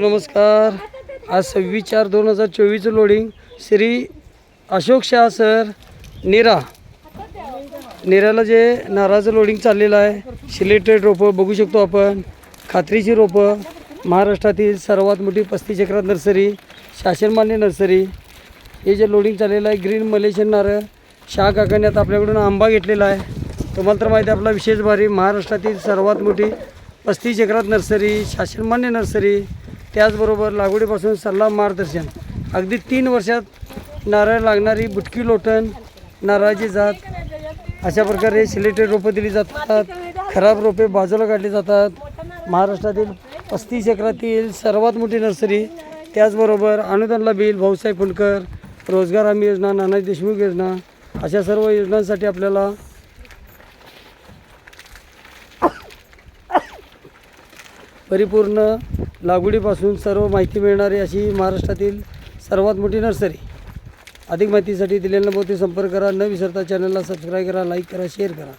नमस्कार. आज सव्वीस चार दोन हजार चोवीसचं लोडिंग श्री अशोक शाह सर नेरा. नेराला जे नारळाचं लोडिंग चाललेलं आहे सिलेक्टेड रोपं बघू शकतो आपण. खात्रीची रोपं महाराष्ट्रातील सर्वात मोठी पस्तीस चक्रात नर्सरी शासनमान्य नर्सरी. हे जे लोडिंग चाललेलं आहे ग्रीन मलेशियन नारळ. शाह काकाने आता आपल्याकडून आंबा घेतलेला आहे. तुम्हाला तर माहिती आहे आपला विशेष भारी महाराष्ट्रातील सर्वात मोठी पस्तीस चक्रात नर्सरी शासनमान्य नर्सरी. त्याचबरोबर लागवडीपासून सल्ला मार्गदर्शन. अगदी तीन वर्षात नारळ लागणारी बुटकी लोटण नारळाची जात अशा प्रकारे सिलेटेड रोपं दिली जातात खराब रोपे बाजूला काढली जातात. महाराष्ट्रातील पस्तीस एकरातील सर्वात मोठी नर्सरी त्याचबरोबर अनुदानला बिल भाऊसाहेब फुंडकर रोजगार हमी योजना नानाजी देशमुख योजना अशा सर्व योजनांसाठी आपल्याला परिपूर्ण लागवडीपासून सर्व माहिती मिळणारी अशी महाराष्ट्रातील सर्वात मोठी नर्सरी. अधिक माहितीसाठी दिलेल्या नंबरवरती संपर्क करा. न विसरता चॅनलला सबस्क्राईब करा लाईक करा शेअर करा.